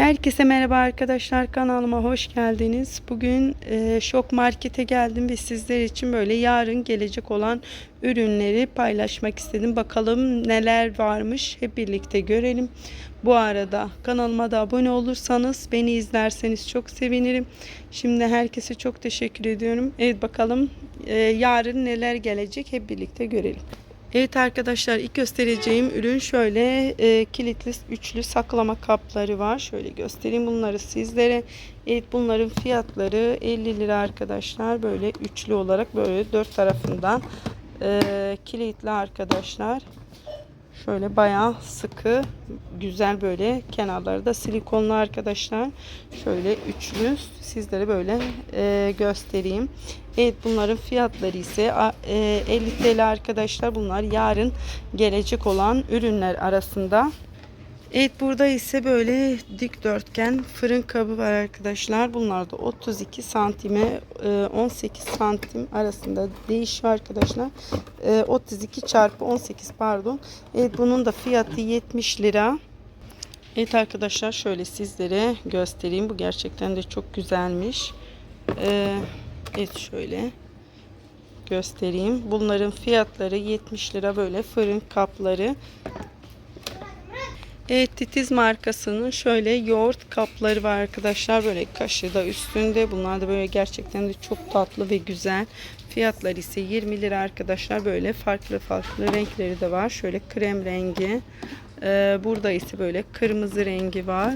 Herkese merhaba arkadaşlar kanalıma hoş geldiniz. Bugün e, Şok Market'e geldim ve sizler için böyle yarın gelecek olan ürünleri paylaşmak istedim. Bakalım neler varmış hep birlikte görelim. Bu arada kanalıma da abone olursanız beni izlerseniz çok sevinirim. Şimdi herkese çok teşekkür ediyorum. Evet bakalım e, yarın neler gelecek hep birlikte görelim. Evet arkadaşlar ilk göstereceğim ürün şöyle e, kilitli üçlü saklama kapları var. Şöyle göstereyim bunları sizlere. Evet bunların fiyatları 50 lira arkadaşlar. Böyle üçlü olarak böyle dört tarafından e, kilitli arkadaşlar. Şöyle bayağı sıkı güzel böyle kenarları da silikonlu arkadaşlar. Şöyle üçlü sizlere böyle e, göstereyim. Evet bunların fiyatları ise e, 50 TL arkadaşlar. Bunlar yarın gelecek olan ürünler arasında. Evet burada ise böyle dikdörtgen fırın kabı var arkadaşlar. Bunlar da 32 santime e, 18 santim arasında değişiyor arkadaşlar. E, 32 çarpı 18 pardon. Evet bunun da fiyatı 70 lira. Evet arkadaşlar şöyle sizlere göstereyim. Bu gerçekten de çok güzelmiş. E, evet şöyle göstereyim. Bunların fiyatları 70 lira böyle fırın kapları. Evet titiz markasının şöyle yoğurt kapları var arkadaşlar. Böyle kaşığı da üstünde. Bunlar da böyle gerçekten de çok tatlı ve güzel. Fiyatları ise 20 lira arkadaşlar. Böyle farklı farklı renkleri de var. Şöyle krem rengi. Ee, burada ise böyle kırmızı rengi var.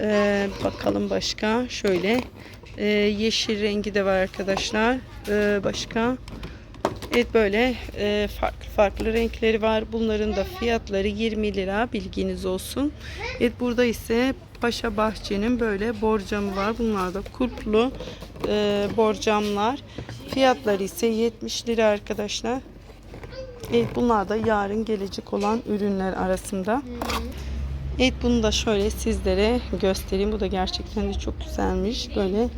Ee, bakalım başka. Şöyle e, yeşil rengi de var arkadaşlar. Ee, başka. Evet böyle e, farklı farklı renkleri var. Bunların da fiyatları 20 lira bilginiz olsun. Evet burada ise Paşa Bahçe'nin böyle borcamı var. Bunlar da kulplu e, borcamlar. Fiyatları ise 70 lira arkadaşlar. Evet bunlar da yarın gelecek olan ürünler arasında. Evet bunu da şöyle sizlere göstereyim. Bu da gerçekten de çok güzelmiş. Böyle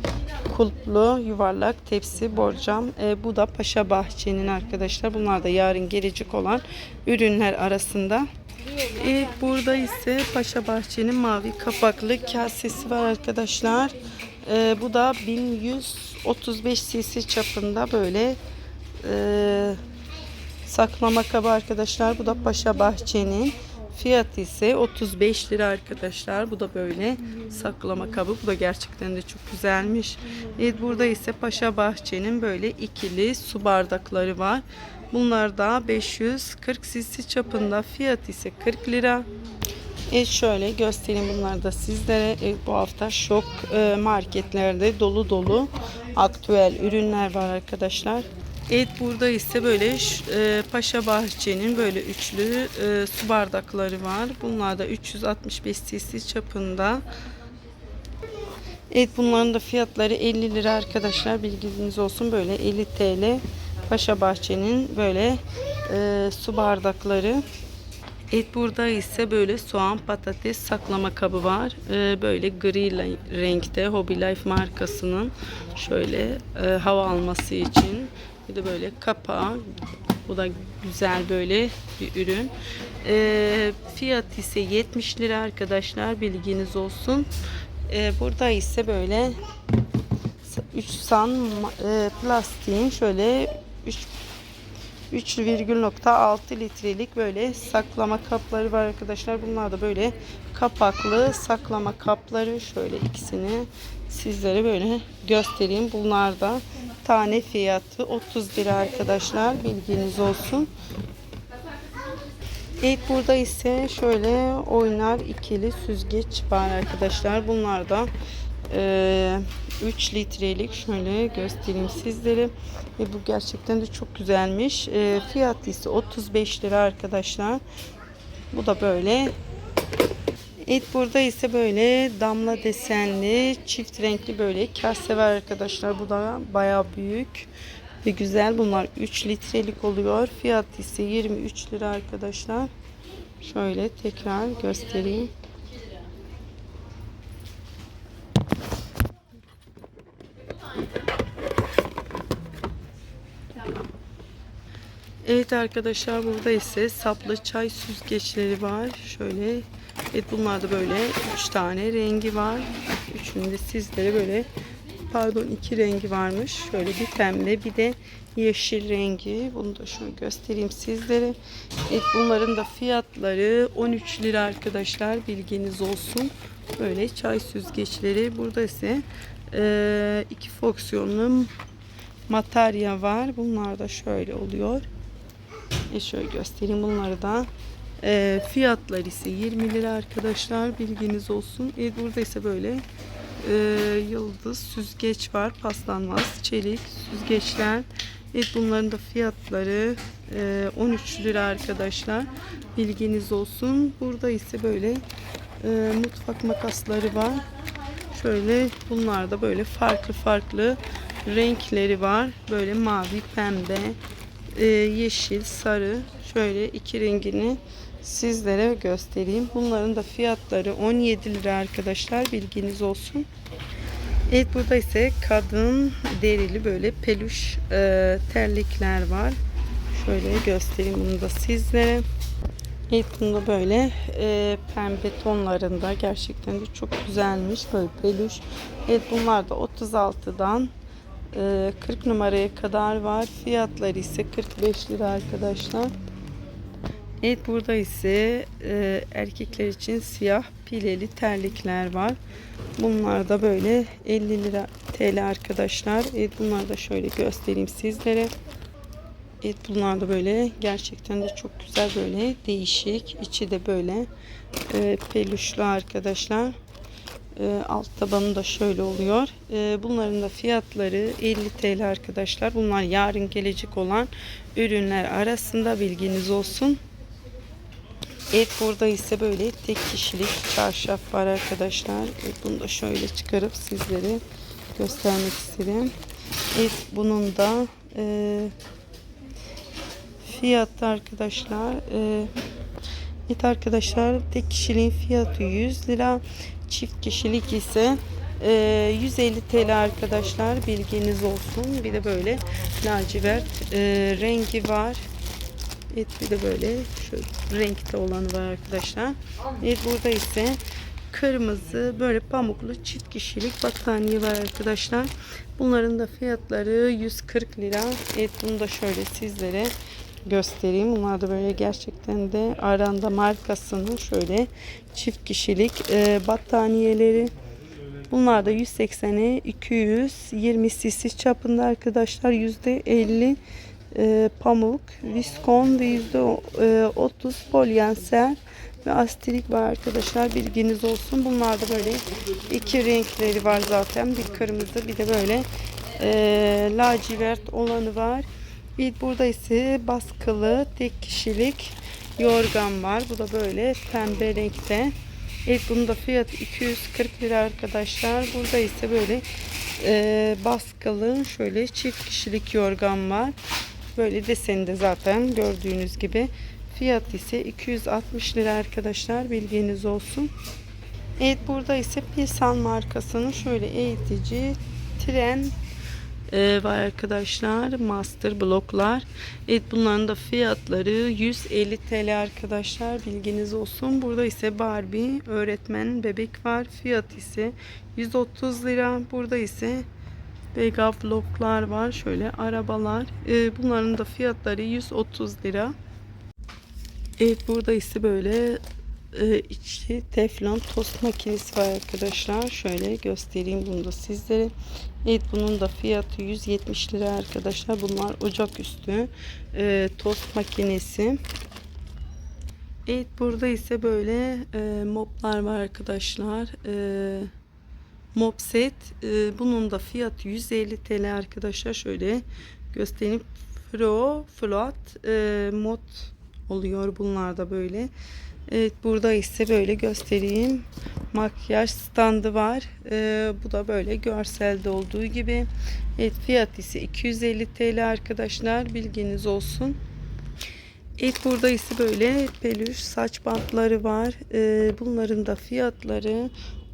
kulplu yuvarlak tepsi borcam. Ee, bu da Paşa Bahçe'nin arkadaşlar. Bunlar da yarın gelecek olan ürünler arasında. Evet burada ise Paşa Bahçe'nin mavi kapaklı kasesi var arkadaşlar. Ee, bu da 1135 cc çapında böyle e, saklama kabı arkadaşlar. Bu da Paşa Bahçe'nin. Fiyatı ise 35 lira arkadaşlar. Bu da böyle saklama kabı. Bu da gerçekten de çok güzelmiş. Evet burada ise Paşa Bahçe'nin böyle ikili su bardakları var. Bunlar da 540 cc çapında. Fiyatı ise 40 lira. Evet şöyle göstereyim bunları da sizlere. Evet, bu hafta şok e, marketlerde dolu dolu aktüel ürünler var arkadaşlar. Evet burada ise böyle e, Paşa Bahçe'nin böyle üçlü e, su bardakları var. Bunlar da 365 cc çapında. Evet bunların da fiyatları 50 lira arkadaşlar bilginiz olsun böyle 50 TL Paşa Bahçe'nin böyle e, su bardakları. Evet burada ise böyle soğan patates saklama kabı var. Ee, böyle gri renkte Hobby Life markasının şöyle e, hava alması için. Bir de böyle kapağı. Bu da güzel böyle bir ürün. Ee, fiyat ise 70 lira arkadaşlar bilginiz olsun. Ee, burada ise böyle 3 san e, plastiğin şöyle 3 3,6 litrelik böyle saklama kapları var arkadaşlar. Bunlar da böyle kapaklı saklama kapları. Şöyle ikisini sizlere böyle göstereyim. Bunlar da tane fiyatı 30 lira arkadaşlar. Bilginiz olsun. Evet burada ise şöyle oynar ikili süzgeç var arkadaşlar. Bunlar da e, 3 litrelik şöyle göstereyim sizlere. Ve bu gerçekten de çok güzelmiş. E, fiyatı ise 35 lira arkadaşlar. Bu da böyle. Evet burada ise böyle damla desenli çift renkli böyle kase var arkadaşlar. Bu da bayağı büyük ve güzel. Bunlar 3 litrelik oluyor. Fiyatı ise 23 lira arkadaşlar. Şöyle tekrar göstereyim. Evet arkadaşlar burada ise saplı çay süzgeçleri var. Şöyle Evet bunlar da böyle 3 tane rengi var. Üçünde sizlere böyle pardon iki rengi varmış. Şöyle bir pembe bir de yeşil rengi. Bunu da şöyle göstereyim sizlere. Evet bunların da fiyatları 13 lira arkadaşlar. Bilginiz olsun. Böyle çay süzgeçleri. Burada ise e, iki fonksiyonlu matarya var. Bunlar da şöyle oluyor. E şöyle göstereyim bunları da. E, fiyatlar ise 20 lira arkadaşlar. Bilginiz olsun. E, burada ise böyle e, yıldız süzgeç var. Paslanmaz çelik süzgeçler. Evet bunların da fiyatları e, 13 lira arkadaşlar. Bilginiz olsun. Burada ise böyle e, mutfak makasları var. Şöyle bunlar da böyle farklı farklı renkleri var. Böyle mavi, pembe, e, yeşil, sarı. Şöyle iki rengini sizlere göstereyim. Bunların da fiyatları 17 lira arkadaşlar. Bilginiz olsun. Evet burada ise kadın derili böyle peluş e, terlikler var. Şöyle göstereyim bunu da sizlere. Evet bunda böyle e, pembe tonlarında gerçekten de çok güzelmiş böyle peluş. Evet bunlar da 36'dan e, 40 numaraya kadar var. Fiyatları ise 45 lira arkadaşlar. Evet burada ise e, erkekler için siyah pileli terlikler var. Bunlar da böyle 50 lira TL arkadaşlar. Evet bunlar da şöyle göstereyim sizlere. Evet bunlar da böyle gerçekten de çok güzel böyle değişik. İçi de böyle e, peluşlu arkadaşlar. E, alt tabanı da şöyle oluyor. E, bunların da fiyatları 50 TL arkadaşlar. Bunlar yarın gelecek olan ürünler arasında bilginiz olsun. Evet burada ise böyle tek kişilik çarşaf var arkadaşlar. Evet, bunu da şöyle çıkarıp sizlere göstermek istedim. Evet bunun da e, fiyatı arkadaşlar e, evet arkadaşlar tek kişiliğin fiyatı 100 lira. Çift kişilik ise e, 150 TL arkadaşlar bilginiz olsun. Bir de böyle lacivert e, rengi var. Evet bir de böyle şu renkte olanı var arkadaşlar. Evet burada ise kırmızı böyle pamuklu çift kişilik battaniye var arkadaşlar. Bunların da fiyatları 140 lira. Evet bunu da şöyle sizlere göstereyim. Bunlar da böyle gerçekten de Aranda markasının şöyle çift kişilik e, battaniyeleri. Bunlar da 180'e 220 cc çapında arkadaşlar. %50 e, pamuk, viskon ve %30 polyenser ve astilik var arkadaşlar. Bilginiz olsun. Bunlar da böyle iki renkleri var zaten. Bir kırmızı bir de böyle e, lacivert olanı var. Bir burada ise baskılı tek kişilik yorgan var. Bu da böyle pembe renkte. Evet bunun da fiyatı 240 lira arkadaşlar. Burada ise böyle e, baskılı şöyle çift kişilik yorgan var. Böyle deseni de zaten gördüğünüz gibi. Fiyat ise 260 lira arkadaşlar. Bilginiz olsun. Evet burada ise Pilsan markasının şöyle eğitici tren e, var arkadaşlar. Master bloklar. Evet bunların da fiyatları 150 TL arkadaşlar. Bilginiz olsun. Burada ise Barbie öğretmen bebek var. Fiyat ise 130 lira. Burada ise Vega bloklar var. Şöyle arabalar. E, bunların da fiyatları 130 lira. Evet burada ise böyle e, içli teflon tost makinesi var arkadaşlar. Şöyle göstereyim bunu da sizlere. Evet bunun da fiyatı 170 lira arkadaşlar. Bunlar ocak üstü e, tost makinesi. Evet burada ise böyle e, moplar var arkadaşlar. E, mop set. E, bunun da fiyatı 150 TL arkadaşlar. Şöyle göstereyim. Pro, float, e, mod oluyor bunlar da böyle. Evet burada ise böyle göstereyim. Makyaj standı var. Ee, bu da böyle görselde olduğu gibi. Evet fiyat ise 250 TL arkadaşlar. Bilginiz olsun. Evet burada ise böyle peluş saç bantları var. Ee, bunların da fiyatları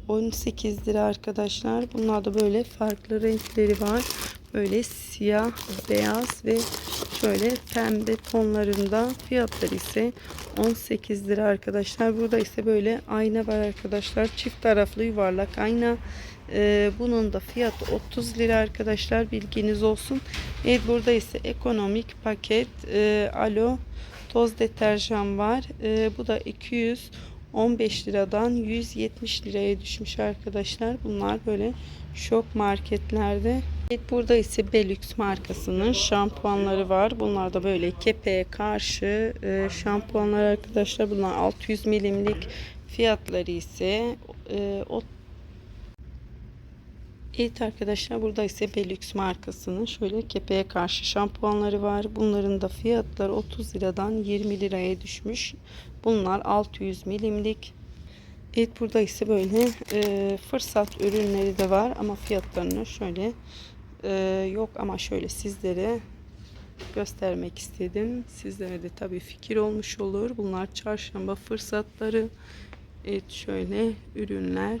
18 lira arkadaşlar. Bunlar da böyle farklı renkleri var. Böyle siyah, beyaz ve şöyle pembe tonlarında. Fiyatları ise 18 lira arkadaşlar. Burada ise böyle ayna var arkadaşlar. Çift taraflı yuvarlak ayna. Ee, bunun da fiyatı 30 lira arkadaşlar. Bilginiz olsun. Evet burada ise ekonomik paket e, alo toz deterjan var. E, bu da 215 liradan 170 liraya düşmüş arkadaşlar. Bunlar böyle şok marketlerde. Evet, burada ise Belux markasının şampuanları var. Bunlar da böyle kepeğe karşı e, şampuanlar arkadaşlar. Bunlar 600 milimlik fiyatları ise e, o Evet arkadaşlar burada ise Belux markasının şöyle kepeğe karşı şampuanları var. Bunların da fiyatları 30 liradan 20 liraya düşmüş. Bunlar 600 milimlik. Evet burada ise böyle e, fırsat ürünleri de var ama fiyatlarını şöyle e, yok ama şöyle sizlere göstermek istedim. Sizlere de tabii fikir olmuş olur. Bunlar çarşamba fırsatları. Evet şöyle ürünler.